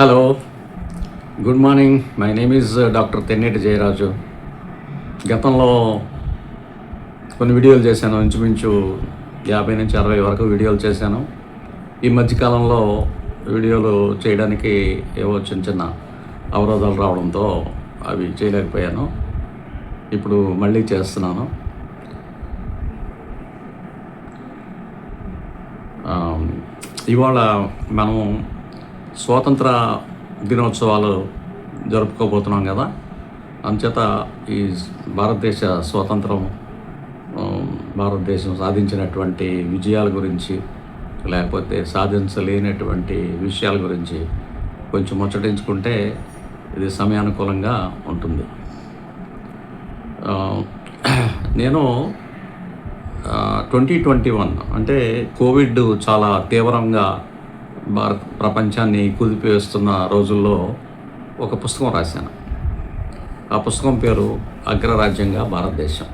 Hello good morning my name is doctor Tenneti Jayaraju గతంలో కొన్ని వీడియోలు చేశాను. ఇంచుమించు యాభై నుంచి అరవై వరకు వీడియోలు చేశాను. ఈ మధ్యకాలంలో వీడియోలు చేయడానికి ఏవో చిన్న చిన్న అవరోధాలు రావడంతో అవి చేయలేకపోయాను. ఇప్పుడు మళ్ళీ చేస్తున్నాను. ఇవాళ మనం స్వాతంత్ర దినోత్సవాలు జరుపుకోబోతున్నాం కదా. అంచేత ఈ భారతదేశ స్వాతంత్రం భారతదేశం సాధించినటువంటి విజయాల గురించి లేకపోతే సాధించలేనటువంటి విషయాల గురించి కొంచెం ముచ్చటించుకుంటే ఇది సమయానుకూలంగా ఉంటుంది. నేను ట్వంటీ ట్వంటీ వన్ అంటే కోవిడ్ చాలా తీవ్రంగా భారత ప్రపంచాన్ని కుదిపివేస్తున్న రోజుల్లో ఒక పుస్తకం రాశాను. ఆ పుస్తకం పేరు అగ్రరాజ్యంగా భారతదేశం.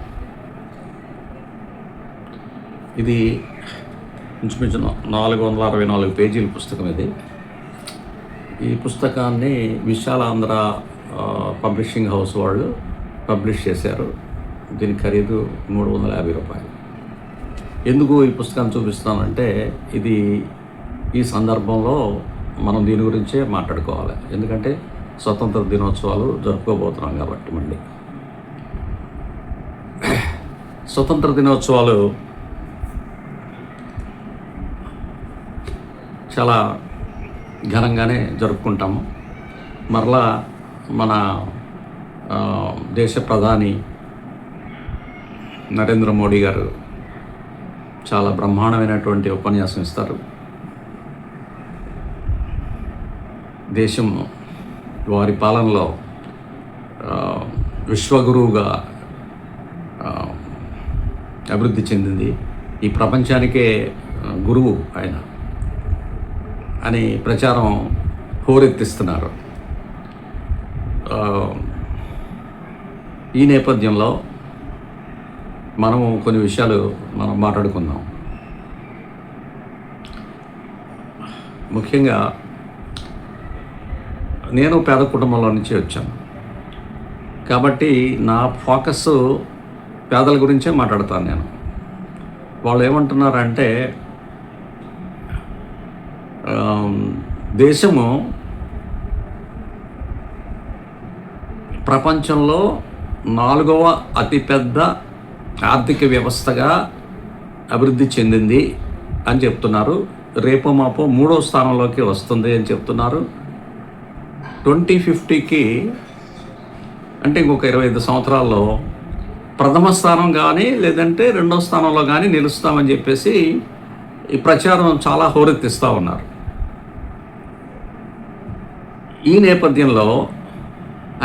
ఇది ఇంచుమించు నాలుగు వందల అరవై నాలుగు పేజీల పుస్తకం ఇది. ఈ పుస్తకాన్ని విశాలాంధ్ర పబ్లిషింగ్ హౌస్ వాళ్ళు పబ్లిష్ చేశారు. దీని ఖరీదు మూడు వందల యాభై రూపాయలు. ఎందుకు ఈ పుస్తకాన్ని చూపిస్తానంటే ఇది ఈ సందర్భంలో మనం దీని గురించే మాట్లాడుకోవాలి. ఎందుకంటే స్వతంత్ర దినోత్సవాలు జరుపుకోబోతున్నాం కాబట్టి మళ్ళీ. స్వతంత్ర దినోత్సవాలు చాలా ఘనంగానే జరుపుకుంటాము. మరలా మన దేశ ప్రధాని నరేంద్ర మోడీ గారు చాలా బ్రహ్మాండమైనటువంటి ఉపన్యాసం ఇస్తారు. దేశం వారి పాలనలో విశ్వగురువుగా అభివృద్ధి చెందింది. ఈ ప్రపంచానికే గురువు ఆయన అని ప్రచారం హోరెత్తిస్తున్నారు. ఈ నేపథ్యంలో మనము కొన్ని విషయాలు మనం మాట్లాడుకుందాం. ముఖ్యంగా నేను పేద కుటుంబంలో నుంచి వచ్చాను. కాబట్టి నా ఫోకస్ పేదల గురించే మాట్లాడతాను నేను. వాళ్ళు ఏమంటున్నారంటే దేశము ప్రపంచంలో నాలుగవ అతిపెద్ద ఆర్థిక వ్యవస్థగా అభివృద్ధి చెందింది అని చెప్తున్నారు. రేపో మాపో మూడో స్థానంలోకి వస్తుంది అని చెప్తున్నారు. ట్వంటీ ఫిఫ్టీకి అంటే ఇంకొక ఇరవై ఐదు సంవత్సరాల్లో ప్రథమ స్థానం కానీ లేదంటే రెండవ స్థానంలో కానీ నిలుస్తామని చెప్పేసి ఈ ప్రచారం చాలా హోరెత్తిస్తూ ఉన్నారు. ఈ నేపథ్యంలో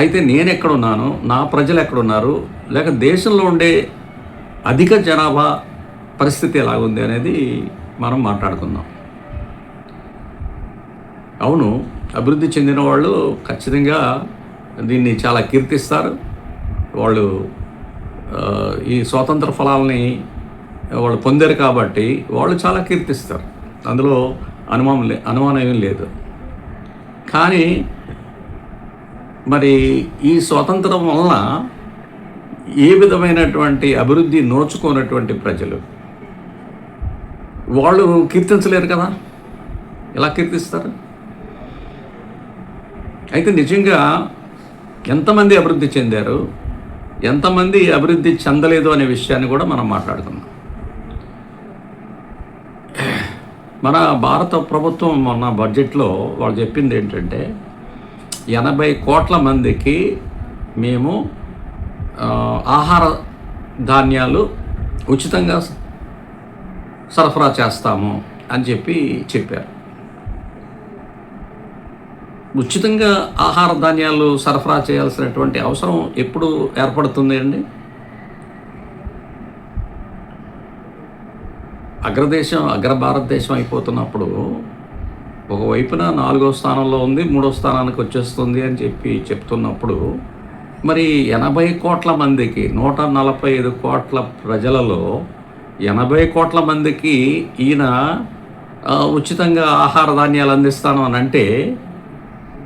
అయితే నేను ఎక్కడున్నాను నా ప్రజలు ఎక్కడున్నారు లేక దేశంలో ఉండే అధిక జనాభా పరిస్థితి ఎలాగుంది అనేది మనం మాట్లాడుకుందాం. అవును అభివృద్ధి చెందిన వాళ్ళు ఖచ్చితంగా దీన్ని చాలా కీర్తిస్తారు. వాళ్ళు ఈ స్వాతంత్ర ఫలాల్ని వాళ్ళు పొందారు కాబట్టి వాళ్ళు చాలా కీర్తిస్తారు. అందులో అనుమానం లే అనుమానం ఏమీ లేదు. కానీ మరి ఈ స్వాతంత్రం వలన ఏ విధమైనటువంటి అభివృద్ధి నోచుకోనటువంటి ప్రజలు? వాళ్ళు కీర్తించలేరు కదా? ఎలా కీర్తిస్తారు? అయితే నిజంగా ఎంతమంది అభివృద్ధి చెందారు? ఎంతమంది అభివృద్ధి చెందలేదు అనే విషయాన్ని కూడా మనం మాట్లాడుకుందాం. మన భారత ప్రభుత్వం మొన్న బడ్జెట్లో వాళ్ళు చెప్పింది ఏంటంటే ఎనభై కోట్ల మందికి మేము ఆహార ధాన్యాలు ఉచితంగా సరఫరా చేస్తాము అని చెప్పి చెప్పారు. ఉచితంగా ఆహార ధాన్యాలు సరఫరా చేయాల్సినటువంటి అవసరం ఎప్పుడు ఏర్పడుతుంది అండి? అగ్రదేశం అగ్ర భారతదేశం అయిపోతున్నప్పుడు ఒకవైపున నాలుగో స్థానంలో ఉంది మూడో స్థానానికి వచ్చేస్తుంది అని చెప్పి చెప్తున్నప్పుడు మరి ఎనభై కోట్ల మందికి నూట నలభై ఐదు కోట్ల ప్రజలలో ఎనభై కోట్ల మందికి ఈయన ఉచితంగా ఆహార ధాన్యాలు అందిస్తాను అని అంటే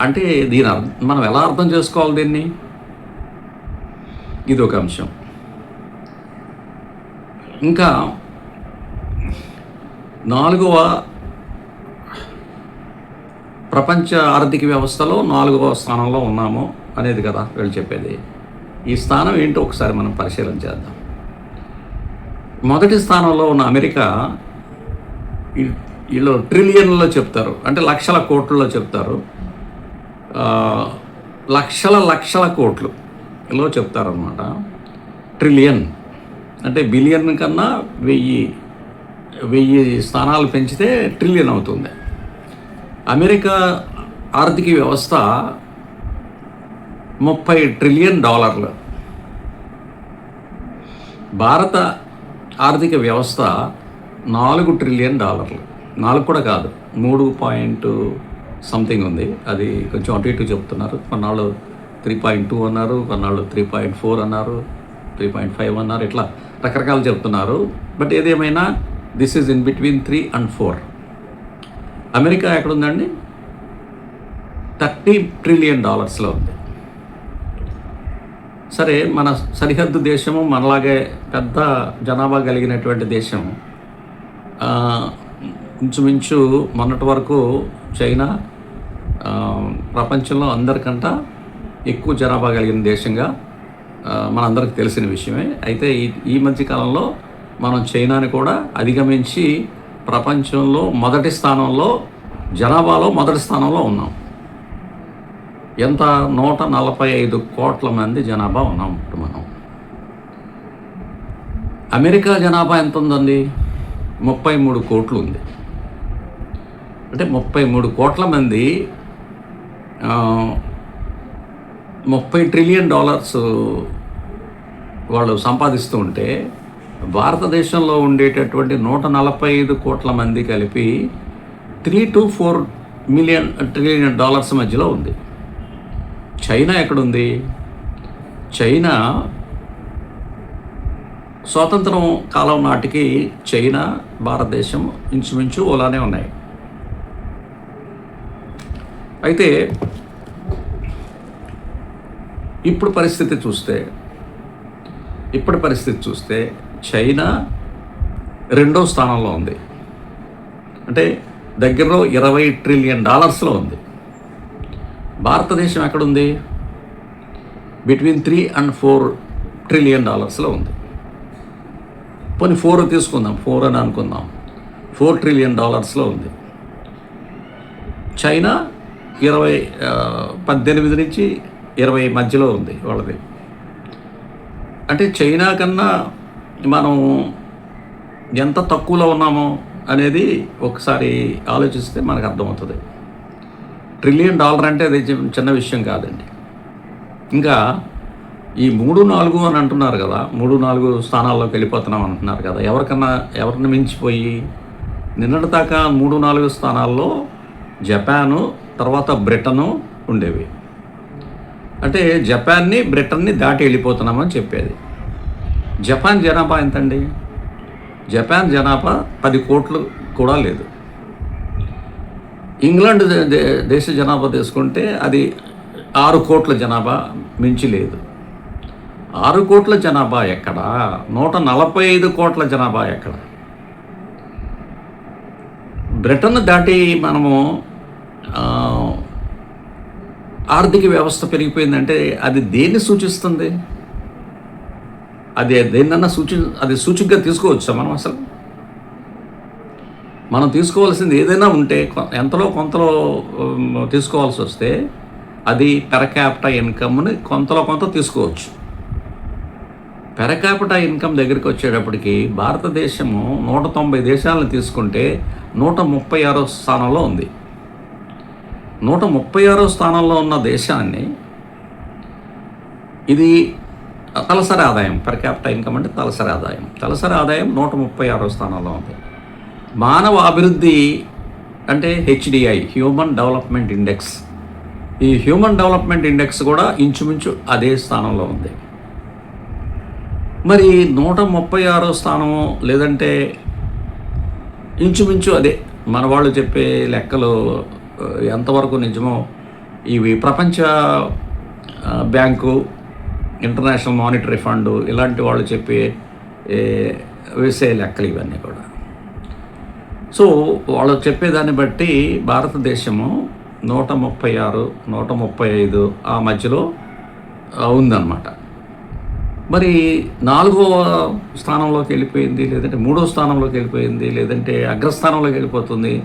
అంటే దీని అర్థం మనం ఎలా అర్థం చేసుకోవాలి దీన్ని? ఇది ఒక అంశం. ఇంకా నాలుగవ ప్రపంచ ఆర్థిక వ్యవస్థలో నాలుగవ స్థానంలో ఉన్నాము అనేది కదా వీళ్ళు చెప్పేది. ఈ స్థానం ఏంటో ఒకసారి మనం పరిశీలన చేద్దాం. మొదటి స్థానంలో ఉన్న అమెరికా వీళ్ళు ట్రిలియన్లో చెప్తారు. అంటే లక్షల కోట్లలో చెప్తారు. లక్షల లక్షల కోట్లు లో చెప్తారనమాట ట్రిలియన్. అంటే బిలియన్ కన్నా వెయ్యి వెయ్యి స్థానాలు పెంచితే ట్రిలియన్ అవుతుంది. అమెరికా ఆర్థిక వ్యవస్థ ముప్పై ట్రిలియన్ డాలర్లు. భారత ఆర్థిక వ్యవస్థ నాలుగు ట్రిలియన్ డాలర్లు. నాలుగు కూడా కాదు మూడు పాయింట్ సంథింగ్ ఉంది. అది కొంచెం అటు ఇటు చెప్తున్నారు. కొన్నాళ్ళు త్రీ పాయింట్ టూ అన్నారు కొన్నాళ్ళు త్రీ పాయింట్ ఫోర్ అన్నారు త్రీ పాయింట్ ఫైవ్ అన్నారు ఇట్లా రకరకాలు చెప్తున్నారు. బట్ ఏదేమైనా this is in between three and four America ఎక్కడుందండి? థర్టీ ట్రిలియన్ డాలర్స్లో ఉంది. సరే మన సరిహద్దు దేశము మనలాగే పెద్ద జనాభా కలిగినటువంటి దేశం ఇంచుమించు మొన్నటి వరకు చైనా ప్రపంచంలో అందరికంట ఎక్కువ జనాభా కలిగిన దేశంగా మనందరికి తెలిసిన విషయమే. అయితే ఈ ఈ మధ్యకాలంలో మనం చైనాని కూడా అధిగమించి ప్రపంచంలో మొదటి స్థానంలో జనాభాలో మొదటి స్థానంలో ఉన్నాం. ఎంత? నూట నలభై ఐదు కోట్ల మంది జనాభా ఉన్నాం ఇప్పుడు మనం. అమెరికా జనాభా ఎంత ఉందండి? ముప్పై మూడు కోట్లు ఉంది. అంటే ముప్పై మూడు కోట్ల మంది ముప్పై ట్రిలియన్ డాలర్స్ వాళ్ళు సంపాదిస్తూ ఉంటే భారతదేశంలో ఉండేటటువంటి నూట నలభై ఐదు కోట్ల మంది కలిపి three to four million trillion dollars మధ్యలో ఉంది. చైనా ఎక్కడుంది? చైనా స్వాతంత్రం కాలం నాటికి చైనా భారతదేశం ఇంచుమించు ఓలానే ఉన్నాయి. అయితే ఇప్పుడు పరిస్థితి చూస్తే ఇప్పటి పరిస్థితి చూస్తే చైనా రెండో స్థానంలో ఉంది. అంటే దగ్గరలో ఇరవై ట్రిలియన్ డాలర్స్లో ఉంది. భారతదేశం ఎక్కడుంది? Between three and four trillion డాలర్స్లో ఉంది. పోనీ ఫోర్ తీసుకుందాం ఫోర్ అని అనుకుందాం. ఫోర్ ట్రిలియన్ డాలర్స్లో ఉంది. చైనా ఇరవై పద్దెనిమిది నుంచి ఇరవై మధ్యలో ఉంది వాళ్ళది. అంటే చైనా కన్నా మనం ఎంత తక్కువలో ఉన్నామో అనేది ఒకసారి ఆలోచిస్తే మనకు అర్థమవుతుంది. ట్రిలియన్ డాలర్ అంటే అది చిన్న విషయం కాదండి. ఇంకా ఈ మూడు నాలుగు అని అంటున్నారు కదా మూడు నాలుగు స్థానాల్లోకి వెళ్ళిపోతున్నాం అంటున్నారు కదా ఎవరికన్నా ఎవరిని మించిపోయి నిన్నటి దాకా మూడు నాలుగు స్థానాల్లో జపాను తర్వాత బ్రిటను ఉండేవి. అంటే జపాన్ని బ్రిటన్ని దాటి వెళ్ళిపోతున్నామని చెప్పేది. జపాన్ జనాభా ఎంతండి? జపాన్ జనాభా పది కోట్లు కూడా లేదు. ఇంగ్లాండ్ దే- దేశ జనాభా తీసుకుంటే అది ఆరు కోట్ల జనాభా మించి లేదు. ఆరు కోట్ల జనాభా ఎక్కడ? నూట నలభై ఐదు కోట్ల జనాభా ఎక్కడ? బ్రిటన్ దాటి మనము ఆర్థిక వ్యవస్థ పెరిగిపోయిందంటే అది దేన్ని సూచిస్తుంది? అది దేన్నన్నా సూచి అది సూచికగా తీసుకోవచ్చా మనం అసలు? మనం తీసుకోవాల్సింది ఏదైనా ఉంటే కొ- ఎంతలో కొంతలో తీసుకోవాల్సి వస్తే అది పెరకాపిట ఇన్కమ్ని కొంతలో కొంత తీసుకోవచ్చు. పెరకాపిట ఇన్కమ్ దగ్గరికి వచ్చేటప్పటికి భారతదేశము నూట తొంభై దేశాలను తీసుకుంటే నూట ముప్పై ఆరో స్థానంలో ఉంది. నూట ముప్పై ఆరో స్థానంలో ఉన్న దేశాన్ని ఇది తలసరి ఆదాయం పర్ క్యాపిటల్ ఇన్కమ్ అంటే తలసరి ఆదాయం. తలసరి ఆదాయం నూట ముప్పై ఆరో స్థానంలో ఉంది. మానవ అభివృద్ధి అంటే హెచ్డిఐ హ్యూమన్ డెవలప్మెంట్ ఇండెక్స్. ఈ హ్యూమన్ డెవలప్మెంట్ ఇండెక్స్ కూడా ఇంచుమించు అదే స్థానంలో ఉంది. మరి నూట ముప్పై ఆరో స్థానము లేదంటే ఇంచుమించు అదే మన వాళ్ళు చెప్పే లెక్కలు ఎంతవరకు నిజమో ఇవి ప్రపంచ బ్యాంకు ఇంటర్నేషనల్ మానిటరీ ఫండ్ ఇలాంటి వాళ్ళు చెప్పే వేసే లెక్కలు ఇవన్నీ కూడా. సో వాళ్ళు చెప్పేదాన్ని బట్టి భారతదేశము నూట ముప్పై ఆరు నూట ముప్పై ఐదు ఆ మధ్యలో ఉందన్నమాట. మరి నాలుగవ స్థానంలోకి వెళ్ళిపోయింది లేదంటే మూడో స్థానంలోకి వెళ్ళిపోయింది లేదంటే అగ్రస్థానంలోకి వెళ్ళిపోతుంది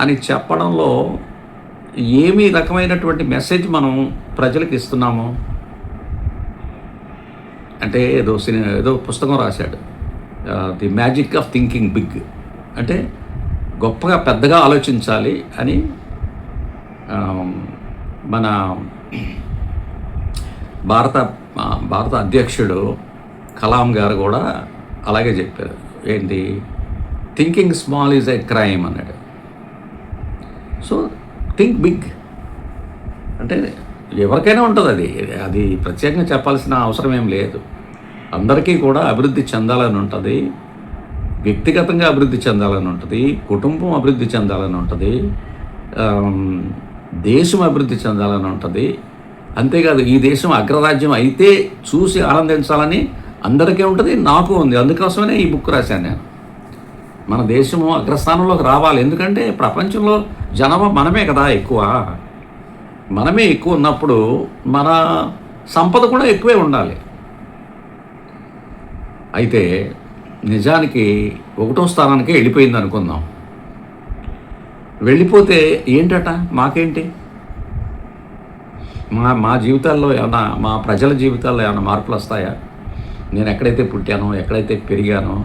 అని చెప్పడంలో ఏమి రకమైనటువంటి మెసేజ్ మనం ప్రజలకు ఇస్తున్నాము అంటే ఏదో సినిమా ఏదో పుస్తకం రాశాడు. The magic of thinking big. అంటే గొప్పగా పెద్దగా ఆలోచించాలి అని మన భారత భారత అధ్యక్షుడు కలాం గారు కూడా అలాగే చెప్పారు. ఏంటి? Thinking small is a crime అన్నాడు. సో థింక్ బిగ్ అంటే ఎవరికైనా ఉంటుంది అది. అది ప్రత్యేకంగా చెప్పాల్సిన అవసరం ఏం లేదు. అందరికీ కూడా అభివృద్ధి చెందాలని ఉంటుంది. వ్యక్తిగతంగా అభివృద్ధి చెందాలని ఉంటుంది. కుటుంబం అభివృద్ధి చెందాలని ఉంటుంది. దేశం అభివృద్ధి చెందాలని ఉంటుంది. అంతేకాదు ఈ దేశం అగ్రరాజ్యం అయితే చూసి ఆనందించాలని అందరికీ ఉంటుంది నాకు ఉంది. అందుకోసమనే ఈ బుక్ రాశాను నేను. మన దేశము అగ్రస్థానంలోకి రావాలి. ఎందుకంటే ప్రపంచంలో జనాభా మనమే కదా ఎక్కువ. మనమే ఎక్కువ ఉన్నప్పుడు మన సంపద కూడా ఎక్కువే ఉండాలి. అయితే నిజానికి ఒకటో స్థానానికే వెళ్ళిపోయింది అనుకుందాం. వెళ్ళిపోతే ఏంటట? మాకేంటి? మా మా జీవితాల్లో ఏమైనా మా ప్రజల జీవితాల్లో ఏమైనా మార్పులు వస్తాయా? నేను ఎక్కడైతే పుట్టానో ఎక్కడైతే పెరిగానో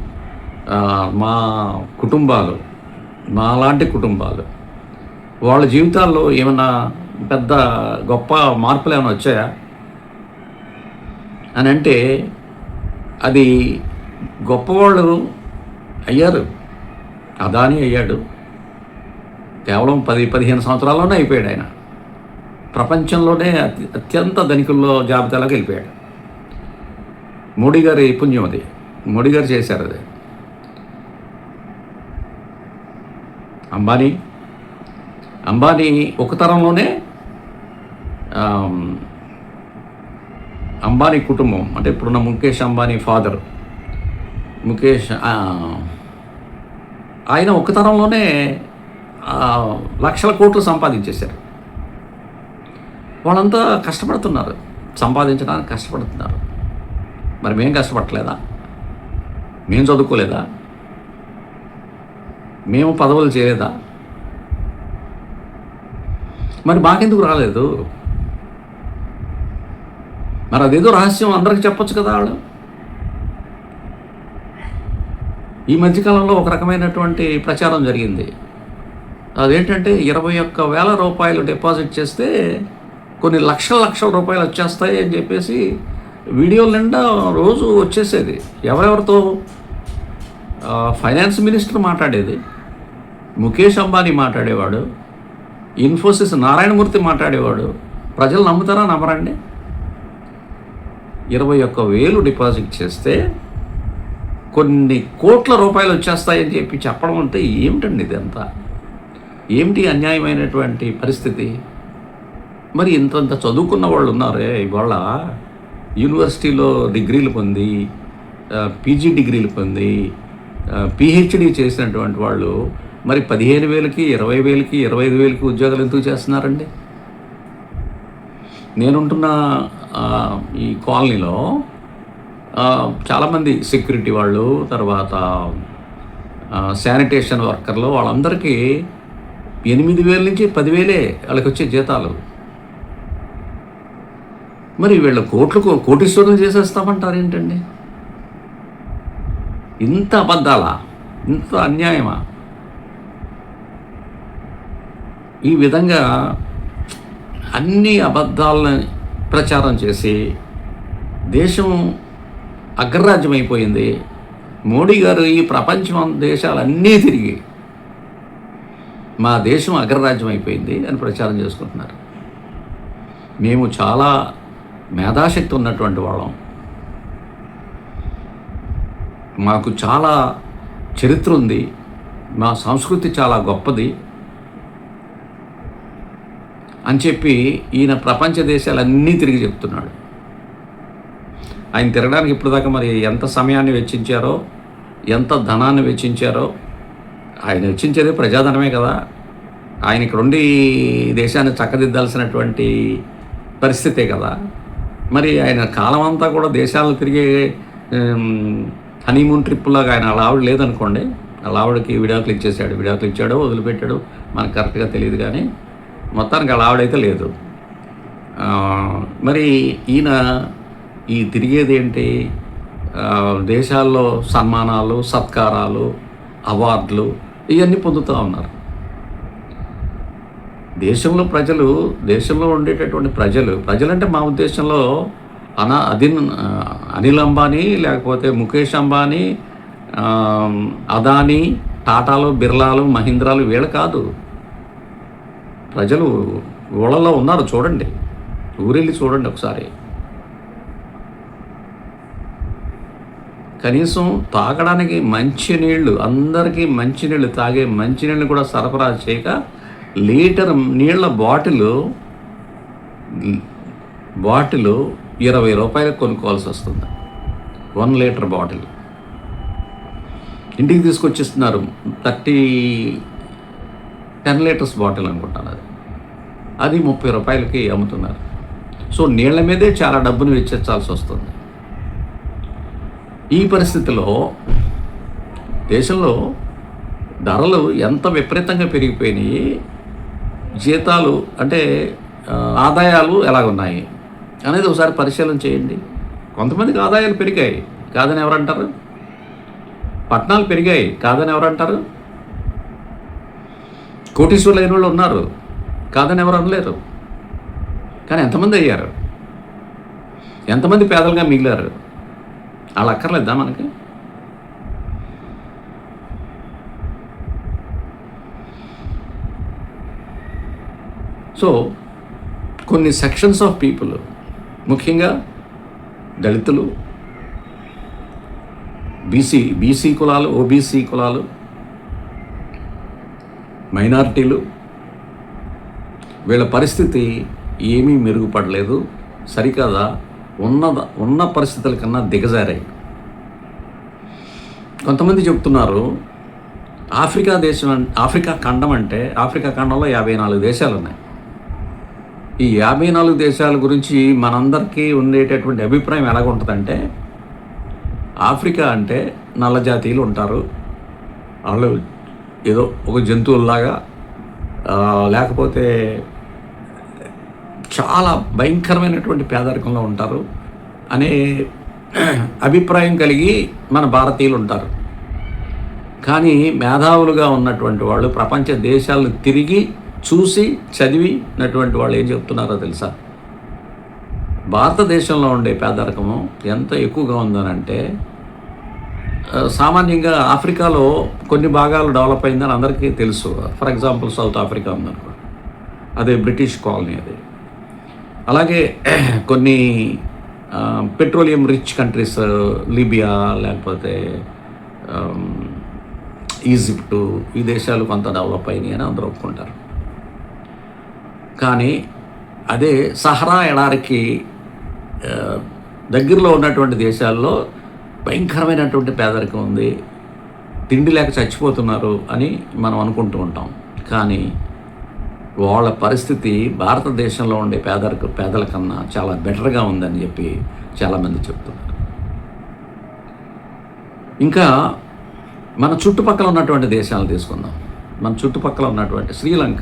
మా కుటుంబాలు మా లాంటి కుటుంబాలు వాళ్ళ జీవితాల్లో ఏమన్నా పెద్ద గొప్ప మార్పులు ఏమైనా వచ్చాయా? అని అంటే అది గొప్పవాళ్ళు అయ్యారు. అదాని అయ్యాడు. కేవలం పది పదిహేను సంవత్సరాల్లోనే అయిపోయాడు ఆయన. ప్రపంచంలోనే అతి అత్యంత ధనికుల్లో జాబితాలోకి వెళ్ళిపోయాడు. మోడీ గారి పుణ్యం అది. మోడీ గారు చేశారు అది. అంబానీ అంబానీ ఒక తరంలోనే అంబానీ కుటుంబం అంటే ఇప్పుడున్న ముఖేష్ అంబానీ ఫాదర్. ముఖేష్ ఆయన ఒక తరంలోనే లక్షల కోట్లు సంపాదించేశారు. వాళ్ళంతా కష్టపడుతున్నారు. సంపాదించడానికి కష్టపడుతున్నారు. మరి మేం కష్టపడలేదా మేము చదువుకోలేదా? మేము పదవులు చేయలేదా? మరి మాకెందుకు రాలేదు? మరి అదేదో రహస్యం అందరికి చెప్పొచ్చు కదా వాళ్ళు ఈ మధ్యకాలంలో ఒక రకమైనటువంటి ప్రచారం జరిగింది. అదేంటంటే ఇరవై ఒక్క వేల రూపాయలు డిపాజిట్ చేస్తే కొన్ని లక్షల లక్షల రూపాయలు వచ్చేస్తాయి అని చెప్పేసి వీడియోలు నిండా రోజు వచ్చేసేది. ఎవరెవరితో? ఫైనాన్స్ మినిస్టర్ మాట్లాడేది. ముఖేష్ అంబానీ మాట్లాడేవాడు. ఇన్ఫోసిస్ నారాయణమూర్తి మాట్లాడేవాడు. ప్రజలు నమ్ముతారా నమ్మరండి? ఇరవై ఒక్క వేలు డిపాజిట్ చేస్తే కొన్ని కోట్ల రూపాయలు వచ్చేస్తాయని చెప్పి చెప్పడం అంటే ఏమిటండి ఇదంతా? ఏమిటి అన్యాయమైనటువంటి పరిస్థితి? మరి ఇంతంత చదువుకున్న వాళ్ళు ఉన్నారే ఇవాళ యూనివర్సిటీలో డిగ్రీలు పొంది పీజీ డిగ్రీలు పొంది పిహెచ్డి చేసినటువంటి వాళ్ళు మరి పదిహేను వేలకి ఇరవై వేలకి ఇరవై ఐదు వేలకి ఉద్యోగాలు ఎందుకు చేస్తున్నారండి? నేనుంటున్న ఈ కాలనీలో చాలామంది సెక్యూరిటీ వాళ్ళు తర్వాత శానిటేషన్ వర్కర్లు వాళ్ళందరికీ ఎనిమిది వేల నుంచి పదివేలే వాళ్ళకి వచ్చే జీతాలు. మరి వీళ్ళ కోట్లకు కోటీశ్వరులు చేసేస్తామంటారు ఏంటండి? ఇంత అబద్ధాలా? ఇంత అన్యాయమా? ఈ విధంగా అన్ని అబద్ధాలను ప్రచారం చేసి దేశం అగ్రరాజ్యం అయిపోయింది మోడీ గారు ఈ ప్రపంచం దేశాలన్నీ తిరిగి మా దేశం అగ్రరాజ్యం అయిపోయింది అని ప్రచారం చేసుకుంటున్నారు. మేము చాలా మేధాశక్తి ఉన్నటువంటి వాళ్ళం. మాకు చాలా చరిత్ర ఉంది. మా సంస్కృతి చాలా గొప్పది. అని చెప్పి ఈయన ప్రపంచ దేశాలన్నీ తిరిగి చెప్తున్నాడు. ఆయన తిరగడానికి ఇప్పుడు దాకా మరి ఎంత సమయాన్ని వెచ్చించారో ఎంత ధనాన్ని వెచ్చించారో ఆయన వెచ్చించేది ప్రజాధనమే కదా. ఆయన ఇక్కడుండి దేశాన్ని చక్కదిద్దాల్సినటువంటి పరిస్థితే కదా. మరి ఆయన కాలం అంతా కూడా దేశాలను తిరిగే హనీమూన్ ట్రిప్లాగా ఆయన అలా ఆవిడ లేదనుకోండి అలా ఆవిడకి విడాకులు ఇచ్చేసాడు విడాకులు ఇచ్చాడో వదిలిపెట్టాడు మనకు కరెక్ట్గా తెలియదు కానీ మొత్తానికి అలా ఆవిడైతే లేదు. మరి ఈయన ఈ తిరిగేది ఏంటి? దేశాల్లో సన్మానాలు సత్కారాలు అవార్డులు ఇవన్నీ పొందుతూ ఉన్నారు. దేశంలో ప్రజలు దేశంలో ఉండేటటువంటి ప్రజలు ప్రజలంటే మా ఉద్దేశంలో అనా అదిన్ అనిల్ అంబానీ లేకపోతే ముఖేష్ అంబానీ అదానీ టాటాలు బిర్లాలు మహీంద్రాలు వీళ్ళు కాదు. ప్రజలు ఊళ్ళలో ఉన్నారు చూడండి. ఊరెళ్ళి చూడండి ఒకసారి. కనీసం తాగడానికి మంచినీళ్ళు అందరికీ మంచినీళ్ళు తాగే మంచినీళ్ళు కూడా సరఫరా చేయక లీటర్ నీళ్ళ బాటిల్ బాటిల్ ఇరవై రూపాయలకు కొనుక్కోవాల్సి వస్తుంది. One litre bottle. ఇంటికి తీసుకొచ్చిస్తున్నారు. థర్టీ టెన్ లీటర్స్ బాటిల్ అనుకుంటాను అది. అది ముప్పై రూపాయలకి అమ్ముతున్నారు. సో నీళ్ళ మీదే చాలా డబ్బును వెచ్చించాల్సి వస్తుంది. ఈ పరిస్థితిలో దేశంలో ధరలు ఎంత విపరీతంగా పెరిగిపోయినాయి జీతాలు అంటే ఆదాయాలు ఆదాయాలు ఎలాగున్నాయి అనేది ఒకసారి పరిశీలన చేయండి. కొంతమందికి ఆదాయాలు పెరిగాయి కాదని ఎవరంటారు? పట్టణాలు పెరిగాయి కాదని ఎవరంటారు? కోటీశ్వర్లు అయిన వాళ్ళు ఉన్నారు. కాదని ఎవరు అనలేరు. కానీ ఎంతమంది అయ్యారు? ఎంతమంది పేదలుగా మిగిలారు? అలా అక్కర్లేదా మనకి? సో కొన్ని సెక్షన్స్ ఆఫ్ పీపుల్ ముఖ్యంగా దళితులు బీసీ బీసీ కులాలు ఓబీసీ కులాలు మైనారిటీలు వీళ్ళ పరిస్థితి ఏమీ మెరుగుపడలేదు. సరికాదా? ఉన్న ఉన్న పరిస్థితుల కన్నా దిగజారాయి. కొంతమంది చెప్తున్నారు ఆఫ్రికా దేశం ఆఫ్రికా ఖండం అంటే ఆఫ్రికా ఖండంలో యాభై నాలుగు దేశాలు ఉన్నాయి ఈ యాభై నాలుగు దేశాల గురించి మనందరికీ ఉండేటటువంటి అభిప్రాయం ఎలాగుంటుందంటే ఆఫ్రికా అంటే నల్ల జాతీయులు ఉంటారు. వాళ్ళు ఏదో ఒక జంతువుల్లాగా లేకపోతే చాలా భయంకరమైనటువంటి పేదరికంలో ఉంటారు. అనే అభిప్రాయం కలిగి మన భారతీయులు ఉంటారు. కానీ మేధావులుగా ఉన్నటువంటి వాళ్ళు ప్రపంచ దేశాలను తిరిగి చూసి చదివినటువంటి వాళ్ళు ఏం చెప్తున్నారో తెలుసా? భారతదేశంలో ఉండే పేదరికము ఎంత ఎక్కువగా ఉందనంటే సామాన్యంగా ఆఫ్రికాలో కొన్ని భాగాలు డెవలప్ అయిందని అందరికీ తెలుసు. ఫర్ ఎగ్జాంపుల్ సౌత్ ఆఫ్రికా ఉందనుకో. అదే బ్రిటిష్ కాలనీ అది. అలాగే కొన్ని పెట్రోలియం రిచ్ కంట్రీస్ లిబియా లేకపోతే ఈజిప్టు ఈ దేశాలు కొంత డెవలప్ అయినాయి అని అందరూ ఒప్పుకుంటారు. కానీ అదే సహరా ఎడారికి దగ్గరలో ఉన్నటువంటి దేశాల్లో భయంకరమైనటువంటి పేదరికం ఉంది. తిండి లేక చచ్చిపోతున్నారు అని మనం అనుకుంటూ ఉంటాం. కానీ వాళ్ళ పరిస్థితి భారతదేశంలో ఉండే పేదరిక పేదల కన్నా చాలా బెటర్గా ఉందని చెప్పి చాలామంది చెప్తున్నారు. ఇంకా మన చుట్టుపక్కల ఉన్నటువంటి దేశాలు తీసుకుందాం. మన చుట్టుపక్కల ఉన్నటువంటి శ్రీలంక.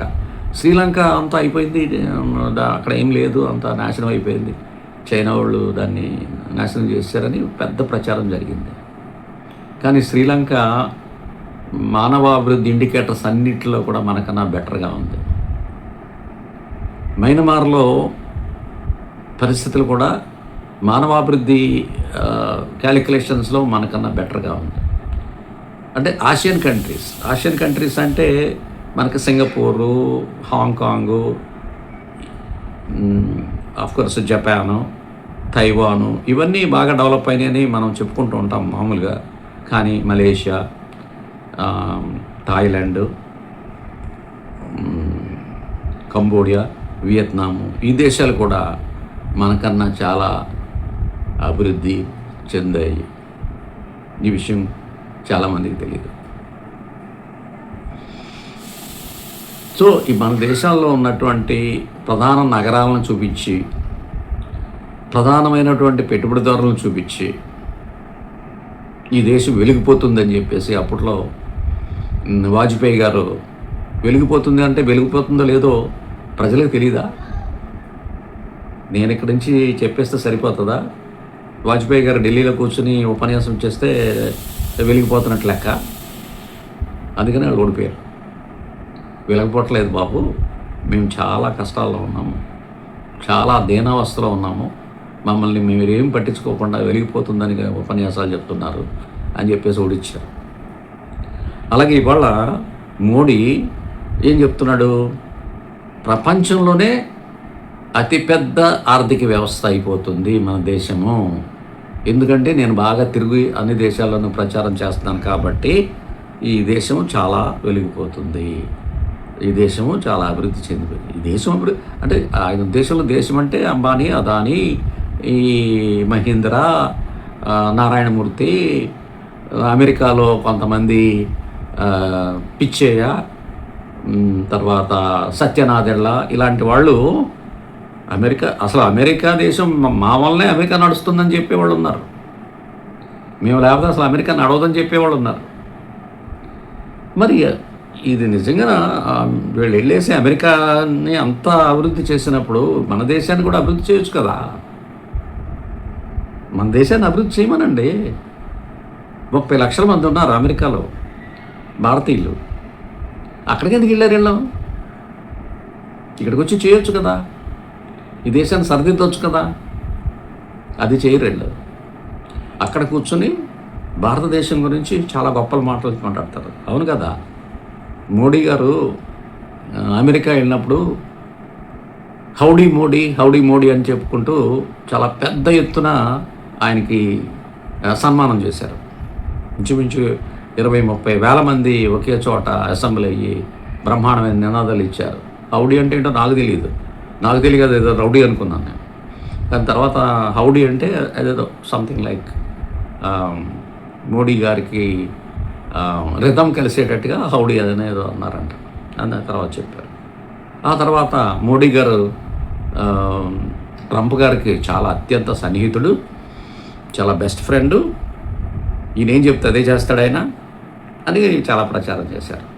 శ్రీలంక అంతా అయిపోయింది. అక్కడ ఏం లేదు. అంతా నాశనం అయిపోయింది. చైనా వాళ్ళు దాన్ని నాశనం చేశారని పెద్ద ప్రచారం జరిగింది. కానీ శ్రీలంక మానవాభివృద్ధి ఇండికేటర్స్ అన్నిటిలో కూడా మనకన్నా బెటర్గా ఉంది. మైనమార్లో పరిస్థితులు కూడా మానవాభివృద్ధి క్యాలిక్యులేషన్స్లో మనకన్నా బెటర్గా ఉంది. అంటే ఆసియన్ కంట్రీస్ ఆసియన్ కంట్రీస్ అంటే మనకి Singapore Hong Kong course Japan Taiwan. ఇవన్నీ బాగా డెవలప్ అయినాయని మనం చెప్పుకుంటూ ఉంటాం మామూలుగా. కానీ మలేషియా థాయిలాండ్ కంబోడియా వియత్నాము. ఈ దేశాలు కూడా మనకన్నా చాలా అభివృద్ధి చెందాయి. ఈ విషయం చాలామందికి తెలియదు సో ఈ మన దేశంలో ఉన్నటువంటి ప్రధాన నగరాలను చూపించి ప్రధానమైనటువంటి పెట్టుబడిదారులను చూపించి ఈ దేశం వెలిగిపోతుందని చెప్పేసి అప్పట్లో వాజ్పేయి గారు వెలిగిపోతుంది అంటే వెలిగిపోతుందో లేదో ప్రజలకు తెలీదా? నేను ఇక్కడి నుంచి చెప్పేస్తే సరిపోతుందా? వాజ్పేయి గారు ఢిల్లీలో కూర్చుని ఉపన్యాసం చేస్తే వెలిగిపోతున్నట్లు లెక్క. అందుకని వాళ్ళు ఓడిపోయారు. వెలగపోవట్లేదు బాబు. మేము చాలా కష్టాల్లో ఉన్నాము. చాలా దీనావస్థలో ఉన్నాము. మమ్మల్ని మీరు ఏం పట్టించుకోకుండా వెలిగిపోతుందని ఉపన్యాసాలు చెప్తున్నారు అని చెప్పేసి ఓడిచ్చారు. అలాగే ఇవాళ మోడీ ఏం చెప్తున్నాడు? ప్రపంచంలోనే అతిపెద్ద ఆర్థిక వ్యవస్థ అయిపోతుంది మన దేశము. ఎందుకంటే నేను బాగా తిరిగి అన్ని దేశాల్లోనూ ప్రచారం చేస్తున్నాను కాబట్టి ఈ దేశం చాలా వెలిగిపోతుంది. ఈ దేశము చాలా అభివృద్ధి చెందిపోయింది ఈ దేశం అభివృద్ధి అంటే ఆయన ఉద్దేశంలో దేశం అంటే అంబానీ అదానీ ఈ మహీంద్ర నారాయణమూర్తి అమెరికాలో కొంతమంది పిచ్చయ్య పిచ్చేయ తర్వాత సత్యనాదెళ్ళ ఇలాంటి వాళ్ళు అమెరికా అసలు అమెరికా దేశం మా- వల్లనే అమెరికా నడుస్తుందని చెప్పేవాళ్ళు ఉన్నారు. మేము లేకపోతే అసలు అమెరికా నడవదని చెప్పేవాళ్ళు ఉన్నారు. మరి ఇది నిజంగా వీళ్ళు వెళ్ళేసి అమెరికాని అంత అభివృద్ధి చేసినప్పుడు మన దేశాన్ని కూడా అభివృద్ధి చేయొచ్చు కదా? మన దేశాన్ని అభివృద్ధి చేయమనండి. ముప్పై లక్షల మంది ఉన్నారు అమెరికాలో భారతీయులు. అక్కడికి ఎందుకు వెళ్ళారు వెళ్ళాం? ఇక్కడికి వచ్చి చేయొచ్చు కదా. ఈ దేశాన్ని సరిదిద్దొచ్చు కదా. అది చేయరు వీళ్ళు. అక్కడ కూర్చొని భారతదేశం గురించి చాలా గొప్పలు మాటలు మాట్లాడతారు. అవును కదా. మోడీ గారు అమెరికా వెళ్ళినప్పుడు హౌడీ మోడీ హౌడీ మోడీ అని చెప్పుకుంటూ చాలా పెద్ద ఎత్తున ఆయనకి సన్మానం చేశారు. ఇంచుమించు ఇరవై ముప్పై వేల మంది ఒకే చోట అసెంబ్లీ అయ్యి బ్రహ్మాండమైన నినాదాలు ఇచ్చారు. హౌడీ అంటే ఏంటో నాకు తెలియదు నాకు తెలియదు ఏదో రౌడీ అనుకున్నాను నేను. దాని తర్వాత హౌడీ అంటే అదేదో సంథింగ్ లైక్ మోడీ గారికి రిధం కలిసేటట్టుగా హౌడీ అదనేదో అన్నారంట. అని తర్వాత చెప్పారు. ఆ తర్వాత మోడీ గారు ట్రంప్ గారికి చాలా అత్యంత సన్నిహితుడు. చాలా బెస్ట్ ఫ్రెండు ఈయన ఏం చెప్తే అదే చేస్తాడు ఆయన. అని చాలా ప్రచారం చేశారు.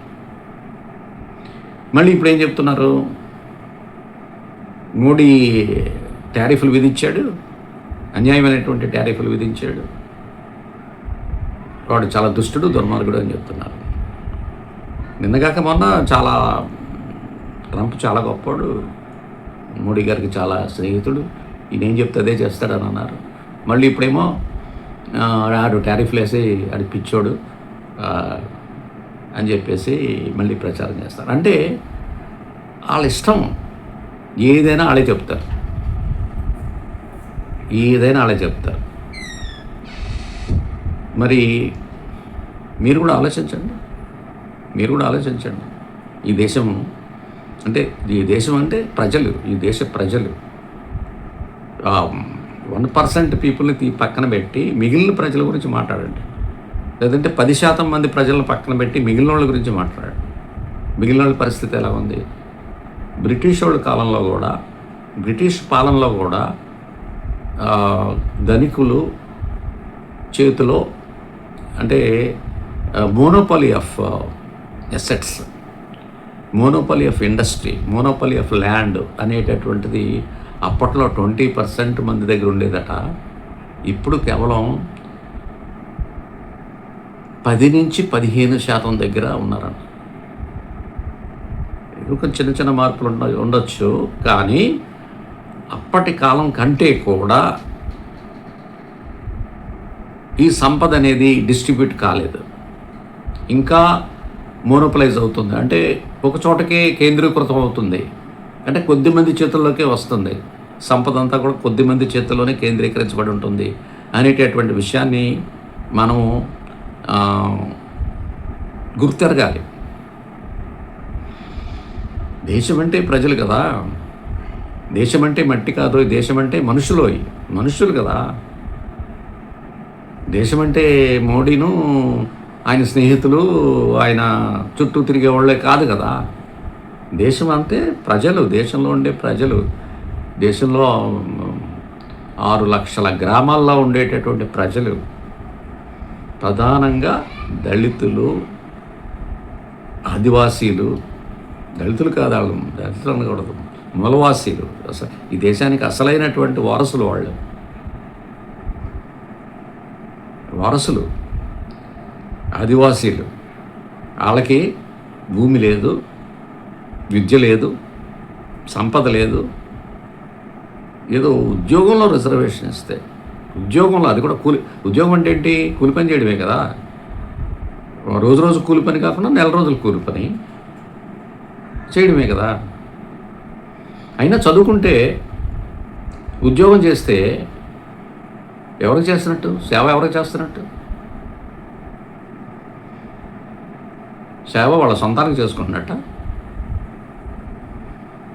మళ్ళీ ఇప్పుడు ఏం చెప్తున్నారు? మోడీ టారిఫ్లు విధించాడు. అన్యాయమైనటువంటి టారిఫ్లు విధించాడు. వాడు చాలా దుష్టుడు దుర్మార్గుడు అని చెప్తున్నారు. నిన్నగాక మొన్న చాలా ట్రంప్ చాలా గొప్పవాడు. మోడీ గారికి చాలా స్నేహితుడు. ఈయన ఏం చెప్తే అదే చేస్తాడని అన్నారు. మళ్ళీ ఇప్పుడేమో ఆడు ట్యారిఫ్లు వేసి ఆడి పిచ్చోడు అని చెప్పేసి మళ్ళీ ప్రచారం చేస్తారు. అంటే వాళ్ళ ఇష్టం ఏదైనా వాళ్ళే చెప్తారు. ఏదైనా వాళ్ళే చెప్తారు. మరి మీరు కూడా ఆలోచించండి. మీరు కూడా ఆలోచించండి. ఈ దేశం అంటే ఈ దేశం అంటే ప్రజలు ఈ దేశ ప్రజలు. వన్ పర్సెంట్ పీపుల్ని తీ పక్కన పెట్టి మిగిలిన ప్రజల గురించి మాట్లాడండి. లేదంటే పది శాతం మంది ప్రజలను పక్కన పెట్టి మిగిలిన వాళ్ళ గురించి మాట్లాడండి. మిగిలిన వాళ్ళ పరిస్థితి ఎలా ఉంది? బ్రిటిష్ వాళ్ళ కాలంలో కూడా బ్రిటిష్ పాలనలో కూడా ధనికులు చేతిలో అంటే monopoly of assets monopoly of industry monopoly of land అనేటటువంటిది అప్పట్లో ట్వంటీ పర్సెంట్ మంది దగ్గర ఉండేదట. ఇప్పుడు కేవలం పది నుంచి పదిహేను శాతం దగ్గర ఉన్నారన్న కొంచెం చిన్న చిన్న మార్పులు ఉండ ఉండొచ్చు. కానీ అప్పటి కాలం కంటే కూడా ఈ సంపద అనేది డిస్ట్రిబ్యూట్ కాలేదు. ఇంకా మోనోపలైజ్ అవుతుంది. అంటే ఒక చోటకే కేంద్రీకృతం అవుతుంది. అంటే కొద్దిమంది చేతుల్లోకే వస్తుంది. సంపద అంతా కూడా కొద్దిమంది చేతుల్లోనే కేంద్రీకరించబడి ఉంటుంది. అనేటటువంటి విషయాన్ని మనం గుర్తెరగాలి. దేశం అంటే ప్రజలు కదా. దేశం అంటే మట్టి కాదు దేశం అంటే మనుషులోయ్ మనుషులు కదా. దేశం అంటే మోడీను ఆయన స్నేహితులు ఆయన చుట్టూ తిరిగే వాళ్ళే కాదు కదా. దేశం అంటే ప్రజలు దేశంలో ఉండే ప్రజలు. దేశంలో ఆరు లక్షల గ్రామాల్లో ఉండేటటువంటి ప్రజలు. ప్రధానంగా దళితులు ఆదివాసీలు. దళితులు కాదు వాళ్ళు దళితులు అనకూడదు. మూలవాసీలు. అసలు ఈ దేశానికి అసలైనటువంటి వారసులు వాళ్ళు. వారసులు. ఆదివాసీలు. వాళ్ళకి భూమి లేదు. విద్య లేదు సంపద లేదు. ఏదో ఉద్యోగంలో రిజర్వేషన్ ఇస్తే ఉద్యోగంలో అది కూడా కూలి ఉద్యోగం అంటే ఏంటి? కూలి పని చేయడమే కదా. రోజు రోజు కూలి పని కాకుండా నెల రోజులు కూలి పని చేయడమే కదా. అయినా చదువుకుంటే ఉద్యోగం చేస్తే ఎవరికి చేస్తున్నట్టు? సేవ ఎవరికి చేస్తున్నట్టు? సేవ వాళ్ళ సొంతానికి చేసుకుంటున్నట్ట?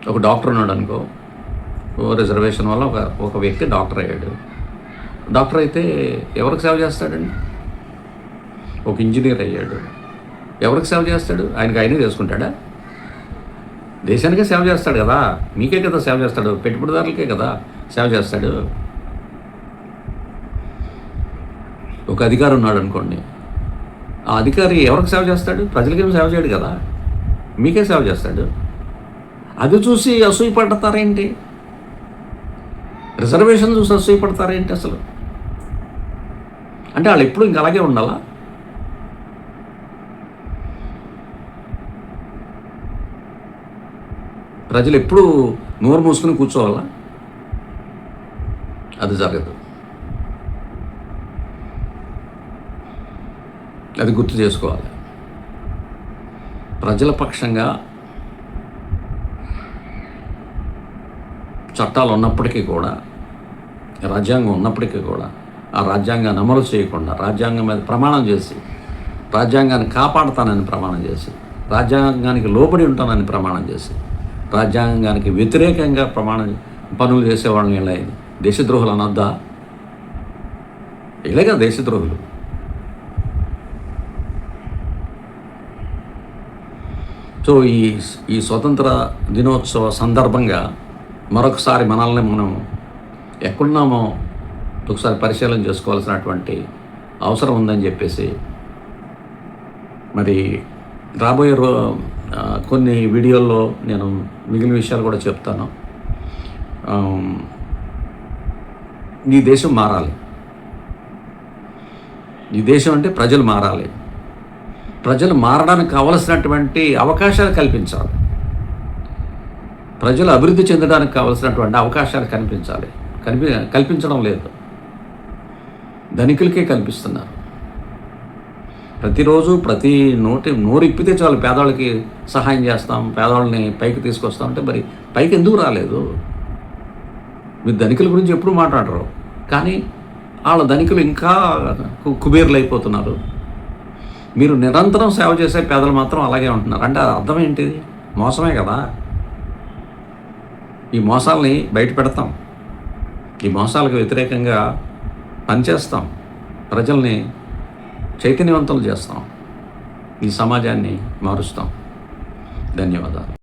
ఒక డాక్టర్ ఉన్నాడు అనుకో. రిజర్వేషన్ వల్ల ఒక ఒక వ్యక్తి డాక్టర్ అయ్యాడు. డాక్టర్ అయితే ఎవరికి సేవ చేస్తాడండి? ఒక ఇంజనీర్ అయ్యాడు. ఎవరికి సేవ చేస్తాడు? ఆయనకి ఆయనే చేసుకుంటాడా? దేశానికే సేవ చేస్తాడు కదా. మీకే కదా సేవ చేస్తాడు. పెట్టుబడిదారులకే కదా సేవ చేస్తాడు. ఒక అధికారి ఉన్నాడు అనుకోండి. ఆ అధికారి ఎవరికి సేవ చేస్తాడు? ప్రజలకేం సేవ చేయడు కదా. మీకే సేవ చేస్తాడు. అది చూసి అసూయ పడతారేంటి రిజర్వేషన్ చూసి అసూయ పడతారేంటి అసలు? అంటే వాళ్ళు ఎప్పుడు ఇంక అలాగే ఉండాలా? ప్రజలు ఎప్పుడు నోరు మూసుకుని కూర్చోవాలా? అది జరగదు. అది గుర్తు చేసుకోవాలి. ప్రజల పక్షంగా చట్టాలు ఉన్నప్పటికీ కూడా రాజ్యాంగం ఉన్నప్పటికీ కూడా ఆ రాజ్యాంగాన్ని అమలు చేయకుండా రాజ్యాంగం మీద ప్రమాణం చేసి రాజ్యాంగాన్ని కాపాడుతానని ప్రమాణం చేసి రాజ్యాంగానికి లోబడి ఉంటానని ప్రమాణం చేసి రాజ్యాంగానికి వ్యతిరేకంగా ప్రమాణం పనులు చేసేవాళ్ళని ఇలా దేశద్రోహులు అనొద్దా? ఇలాగా దేశద్రోహులు. సో ఈ ఈ స్వతంత్ర దినోత్సవ సందర్భంగా మరొకసారి మనల్ని మనం ఎక్కడున్నామో ఒకసారి పరిశీలన చేసుకోవాల్సినటువంటి అవసరం ఉందని చెప్పేసి మరి రాబోయే రో కొన్ని వీడియోల్లో నేను మిగిలిన విషయాలు కూడా చెప్తాను. ఈ దేశం మారాలి. ఈ దేశం అంటే ప్రజలు మారాలి. ప్రజలు మారడానికి కావలసినటువంటి అవకాశాలు కల్పించాలి. ప్రజలు అభివృద్ధి చెందడానికి కావలసినటువంటి అవకాశాలు కనిపించాలి. కనిపి కల్పించడం లేదు. ధనికులకే కల్పిస్తున్నారు. ప్రతిరోజు ప్రతి నోటి నోరు ఇప్పితే చాలు పేదవాళ్ళకి సహాయం చేస్తాం పేదవాళ్ళని పైకి తీసుకొస్తాం అంటే మరి పైకి ఎందుకు రాలేదు? మీరు ధనికుల గురించి ఎప్పుడు మాట్లాడరు. కానీ వాళ్ళ ధనికులు ఇంకా కుబేర్లు అయిపోతున్నారు మీరు నిరంతరం సేవ చేసే పేదలు మాత్రం అలాగే ఉంటున్నారు. అంటే అర్థం ఏంటిది? మోసమే కదా. ఈ మోసాలని బయట పెడతాం. ఈ మోసాలకు వ్యతిరేకంగా పనిచేస్తాం. ప్రజల్ని చైతన్యవంతులు చేస్తాం. ఈ సమాజాన్ని మారుస్తాం. ధన్యవాదాలు.